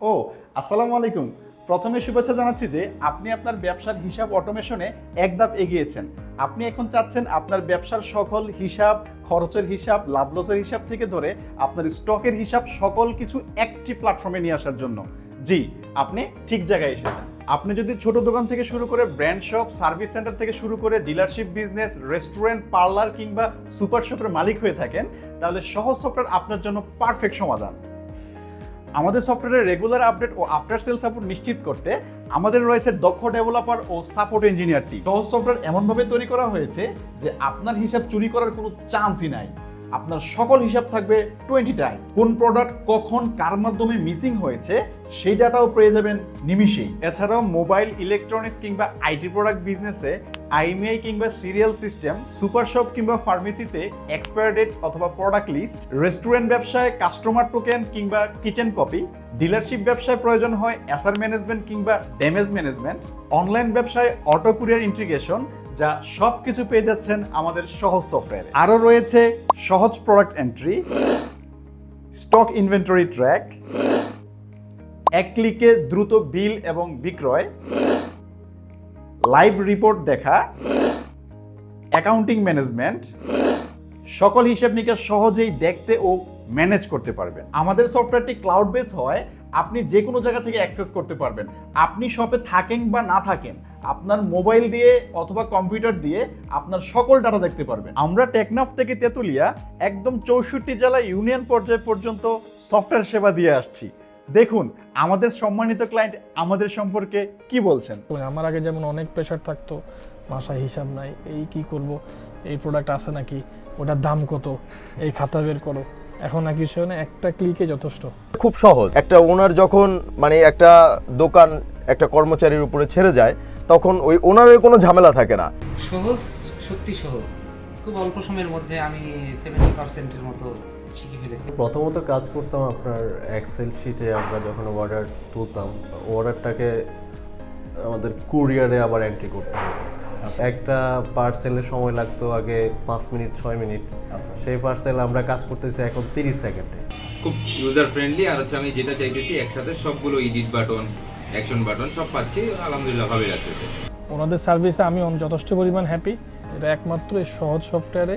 ও, আসসালামু আলাইকুম। প্রথমে শুভেচ্ছা জানাচ্ছি যে আপনি আপনার ব্যবসার হিসাব অটোমেশনে এক ধাপ এগিয়েছেন। আপনি এখন চাচ্ছেন আপনার ব্যবসার সকল হিসাব, খরচের হিসাব, লাভ লসের হিসাব থেকে ধরে আপনার স্টকের হিসাব সকল কিছু একটি প্ল্যাটফর্মে নিয়ে আসার জন্য। জি, আপনি ঠিক জায়গায় এসেছেন। আপনি যদি ছোট দোকান থেকে শুরু করে ব্র্যান্ড শপ সার্ভিস সেন্টার থেকে শুরু করে ডিলারশিপ বিজনেস রেস্টুরেন্ট পার্লার কিংবা সুপার শপের মালিক হয়ে থাকেন, তাহলে সহজ সফটওয়্যার আপনার জন্য পারফেক্ট সমাধান। আমাদের সফটওয়্যারের রেগুলার আপডেট ও আফটার সেল সাপোর্ট নিশ্চিত করতে আমাদের রয়েছে দক্ষ ডেভেলপার ও সাপোর্ট ইঞ্জিনিয়ার টিম সহজ সফটওয়্যার এমনভাবে তৈরি করা হয়েছে যে আপনার হিসাব চুরি করার কোনো চান্সই নাই। আপনার সকল হিসাব থাকবে টোয়েন্টি টাইম কোন প্রোডাক্ট কখন কার মাধ্যমে মিসিং হয়েছে, সেই ডাটাও পেয়ে যাবেন নিমিশেই এছাড়াও মোবাইল ইলেকট্রনিক্স কিংবা আইটি প্রোডাক্ট বিজনেসে আইএমআই কিংবা সিরিয়াল সিস্টেম, সুপার শপ কিংবা ফার্মেসিতে এক্সপায়ার ডেট অথবা প্রোডাক্ট লিস্ট রেস্টুরেন্ট ব্যবসায় কাস্টমার টোকেন কিংবা কিচেন কপি ডিলারশিপ ব্যবসায় প্রয়োজন হয় অ্যাসার ম্যানেজমেন্ট কিংবা ড্যামেজ ম্যানেজমেন্ট অনলাইন ব্যবসায় অটো কুরিয়ার ইন্টিগ্রেশন যা সব কিছু পেয়ে যাচ্ছেন আমাদের সহজ সফটওয়্যারে আরও রয়েছে সহজ product entry stock inventory track এক ক্লিকে দ্রুত বিল এবং বিক্রয় লাইভ রিপোর্ট দেখা, অ্যাকাউন্টিং ম্যানেজমেন্ট, সকল হিসেব নিকাশ সহজেই দেখতে ও ম্যানেজ করতে পারবেন। আমাদের সফটওয়্যারটি ক্লাউড বেস হয়, আপনি যে কোনো জায়গা থেকে অ্যাক্সেস করতে পারবেন। আপনি শপে থাকেন বা না থাকেন, আপনার মোবাইল দিয়ে অথবা কম্পিউটার দিয়ে আপনার সকল ডাটা দেখতে পারবেন। আমরা টেকনাফ থেকে তেতুলিয়া একদম চৌষট্টি জেলা ইউনিয়ন পর্যায় পর্যন্ত সফটওয়্যার সেবা দিয়ে আসছি। দেখুন আমাদের সম্মানিত ক্লায়েন্ট আমাদের সম্পর্কে কি বলছেন? আমার আগে যেমন অনেক প্রেশার থাকতো বাসায় হিসাব নাই এই কি করব এই প্রোডাক্ট আছে নাকি ওটার দাম কত এই খাতা বের করো। এখন নাকি সে না একটা ক্লিকে যথেষ্ট। খুব সহজ। একটা ওনার যখন মানে একটা দোকান একটা কর্মচারীর উপরে ছেড়ে যায় তখন ওই ওনারের কোনো ঝামেলা থাকে না। সহজ সত্যি সহজ। খুব অল্প সময়ের মধ্যে আমি সেভেন্টি পার্সেন্টের মতো শিখে ফেলেছি। প্রথমত কাজ করতাম আপনার এক্সেল শিটে আমরা যখন অর্ডার তুলতাম অর্ডারটাকে আমাদের কুরিয়ারে আবার এন্ট্রি করতে হতো। একটা পার্সেলের সময় লাগতো আগে পাঁচ মিনিট ছয় মিনিট। সেই পার্সেল আমরা কাজ করতেছি এখন তিরিশ সেকেন্ডে খুব ইউজার ফ্রেন্ডলি আর হচ্ছে আমি যেটা চাইতেছি একসাথে সবগুলো ইডিট বাটন অ্যাকশন বাটন সব পাচ্ছি আলহামদুলিল্লাহ ভাবে লাগতেছে। ওনাদের সার্ভিসে আমি যথেষ্ট পরিমাণ হ্যাপি এটা একমাত্র এই সহজ সফটওয়্যারে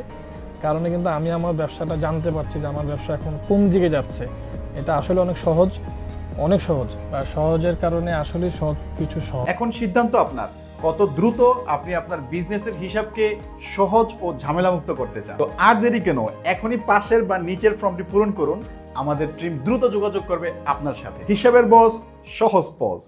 কারণে কিন্তু আমি আমার ব্যবসাটা জানতে পারছি যে আমার ব্যবসা এখন কোন দিকে যাচ্ছে। এটা আসলে অনেক সহজ অনেক সহজ। আর সহজের কারণে আসলে সব কিছু সহজ। এখন সিদ্ধান্ত আপনার, কত দ্রুত আপনি আপনার বিজনেসের হিসাবকে সহজ ও ঝামেলামুক্ত করতে চান। তো আর দেরি কেন, এখনই পাশের বা নিচের ফর্মটি পূরণ করুন, আমাদের টিম দ্রুত যোগাযোগ করবে আপনার সাথে। হিসাবের বস সহজ পজ